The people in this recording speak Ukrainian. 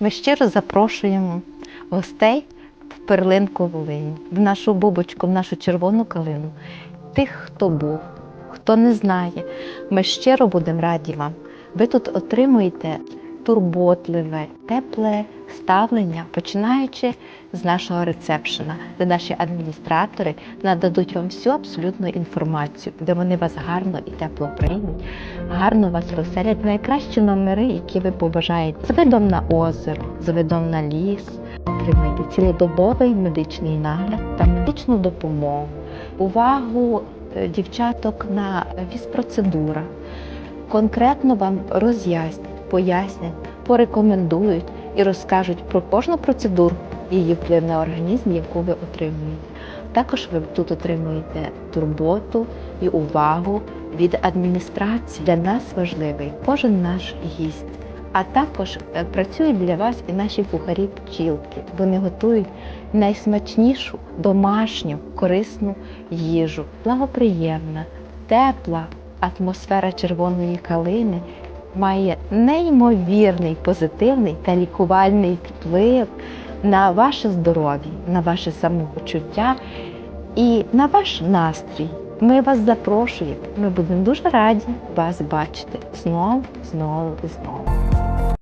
Ми щиро запрошуємо гостей в перлинку Волині, в нашу бубочку, в нашу червону калину. Тих, хто був, хто не знає. Ми щиро будемо раді вам. Ви тут отримуєте турботливе, тепле ставлення, починаючи з нашого рецепшена, де наші адміністратори нададуть вам всю абсолютну інформацію, де вони вас гарно і тепло приймуть, гарно вас розселять найкращі номери, які ви побажаєте. З видом на озеро, з видом на ліс, отримайте цілодобовий медичний нагляд та медичну допомогу, увагу е, дівчаток на віз-процедурах. Конкретно вам роз'яснять, пояснять, порекомендують і розкажуть про кожну процедуру її вплив на організм, яку ви отримуєте. Також ви тут отримуєте турботу і увагу від адміністрації. Для нас важливий кожен наш гість. А також е, працюють для вас і наші кухарі пчілки. Вони готують найсмачнішу домашню корисну їжу, благоприємна, тепла атмосфера червоної калини має неймовірний позитивний та лікувальний вплив на ваше здоров'я, на ваше самопочуття і на ваш настрій. Ми вас запрошуємо. Ми будемо дуже раді вас бачити знову, знову і знову.